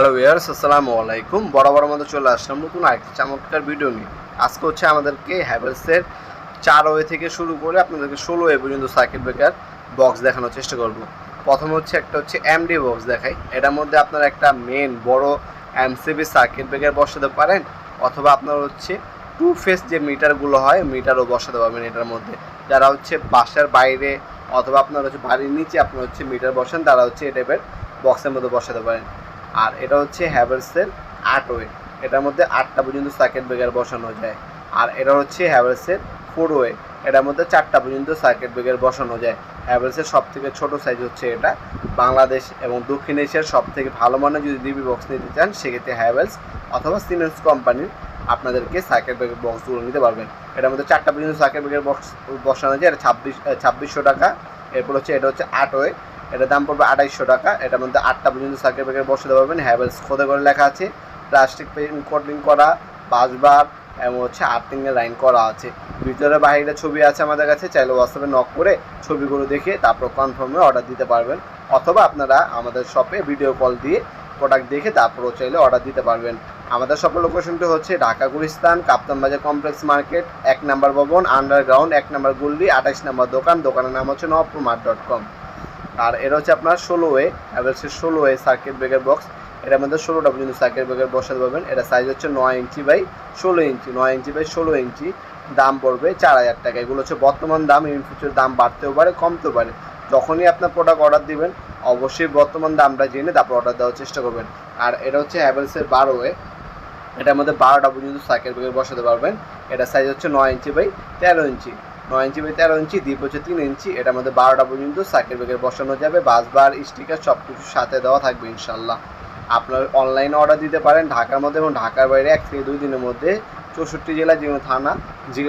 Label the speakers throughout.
Speaker 1: Hello viewers আসসালামু আলাইকুম। বড় মতো চলে আসলাম নতুন আরেকটি চমৎকার ভিডিও নিয়ে। আজকে হচ্ছে আমাদেরকে হ্যাভেলসের চার ওয়ে থেকে শুরু করে আপনাদেরকে ষোলো ওয়ে পর্যন্ত সার্কিট ব্রেকার বক্স দেখানোর চেষ্টা করব। প্রথমে হচ্ছে একটা হচ্ছে এমডি বক্স দেখাই। এটার মধ্যে আপনারা একটা মেন বড় এমসিবি সার্কিট ব্রেকার বসাতে পারেন, অথবা আপনার হচ্ছে টু ফেস যে মিটারগুলো হয় মিটারও বসাতে পারবেন এটার মধ্যে। যারা হচ্ছে বাসার বাইরে অথবা আপনার হচ্ছে বাড়ির নিচে আপনার হচ্ছে মিটার বসান, তারা হচ্ছে এই টাইপের বক্সের মধ্যে বসাতে পারেন। আর এটা হচ্ছে হ্যাভেলসের আট ওয়ে এটার মধ্যে আটটা পর্যন্ত সার্কিট ব্রেকার বসানো যায়। আর এটা হচ্ছে হ্যাভেলসের ফোর ওয়ে এটার মধ্যে চারটা পর্যন্ত সার্কিট ব্রেকার বসানো যায়। হ্যাভেলসের সব থেকে ছোটো সাইজ হচ্ছে এটা। বাংলাদেশ এবং দক্ষিণ এশিয়ার সব থেকে ভালো মানের যদি ডিবি বক্স নিতে চান, সেক্ষেত্রে হ্যাভেলস অথবা সিমেন্স কোম্পানির আপনাদেরকে সার্কিট ব্রেকার বক্সগুলো নিতে পারবেন এটার মধ্যে চারটা পর্যন্ত সার্কিট ব্রেকার বক্স বসানো যায়। এটা ছাব্বিশ, ছাব্বিশশো টাকা। এরপর হচ্ছে এটা হচ্ছে আট ওয়ে এটার দাম পড়বে আড়াইশো টাকা। এটার মধ্যে আটটা পর্যন্ত সার্কিট ব্রেকার বসাতে পারবেন। হ্যাভেলস খোদে করে লেখা আছে। প্লাস্টিক কোটিং করা বাসবার এবং হচ্ছে আর্থিংয়ের লাইন করা আছে। ভিতরে বাইরে ছবি আছে আমাদের কাছে। চাইলে হোয়াটসঅ্যাপে নক করে ছবিগুলো দেখে তারপর কনফার্মে অর্ডার দিতে পারবেন। অথবা আপনারা আমাদের শপে ভিডিও কল দিয়ে প্রোডাক্ট দেখে তারপরও চাইলে অর্ডার দিতে পারবেন। আমাদের শপের লোকেশনটি হচ্ছে ঢাকা গুলিস্তান, কাপ্তান বাজার কমপ্লেক্স মার্কেট এক নাম্বার ভবন আন্ডারগ্রাউন্ড এক নাম্বার গুল্লি আঠাশ নাম্বার দোকান। দোকানের নাম হচ্ছে নবপুর ডট কম আর এটা হচ্ছে আপনার ষোলো ওয়ে হ্যাভেলসের ষোলো ওয়ে সার্কিট ব্রেকার বক্স এটার মধ্যে ষোলোটা পর্যন্ত সার্কিট ব্রেকার বসাতে পারবেন। এটা সাইজ হচ্ছে নয় ইঞ্চি বাই ষোলো ইঞ্চি, নয় ইঞ্চি বাই ষোলো ইঞ্চি। দাম পড়বে চার হাজার টাকা। এগুলো হচ্ছে বর্তমান দাম। ইন ফিউচার দাম বাড়তেও পারে, কমতেও পারে। যখনই আপনার প্রোডাক্ট অর্ডার দিবেন, অবশ্যই বর্তমান দামটা জেনে তারপর অর্ডার দেওয়ার চেষ্টা করবেন। আর এটা হচ্ছে হ্যাভেলসের বারো ওয়ে এটার মধ্যে বারোটা পর্যন্ত সার্কিট ব্রেকার বসাতে পারবেন। এটা সাইজ হচ্ছে নয় ইঞ্চি বাই তেরো ইঞ্চি। নয় ইঞ্চি বাই তেরো ইঞ্চি দ্বীপ হচ্ছে তিন ইঞ্চি এটার মধ্যে বারোটা পর্যন্ত সার্কিট ব্রেকার বসানো যাবে। বাসবার স্টিকার সব কিছু সাথে দেওয়া থাকবে ইনশাল্লাহ আপনার অনলাইনে অর্ডার দিতে পারেন ঢাকার মধ্যে এবং ঢাকার বাইরে এক থেকে দুই দিনের মধ্যে চৌষট্টি জেলা, যে কোনো থানা, যে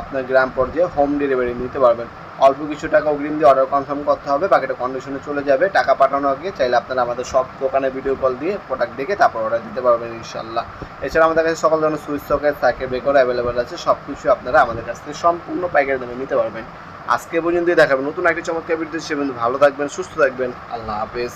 Speaker 1: আপনার গ্রাম পর্যায়ে হোম ডেলিভারি নিতে পারবেন। অল্প কিছু টাকা অগ্রিম দিয়ে অর্ডার কনফার্ম করতে হবে, বাকিটা কন্ডিশনে চলে যাবে, টাকা পাঠানো আগে, চাইলে আপনারা আমাদের সব দোকানে ভিডিও কল দিয়ে প্রোডাক্ট দেখে তারপর অর্ডার দিতে পারবেন ইনশাল্লাহ এছাড়া আমাদের কাছে সকল ধরনের switch socket circuit breaker available আছে সব কিছু আপনারা আমাদের কাছ থেকে সম্পূর্ণ প্যাকেট দামে নিতে পারবেন। আজকে পর্যন্তই দেখাবেন নতুন একটি চমৎকার ভিডিও সে ভালো থাকবেন, সুস্থ থাকবেন, আল্লাহ হাফেজ।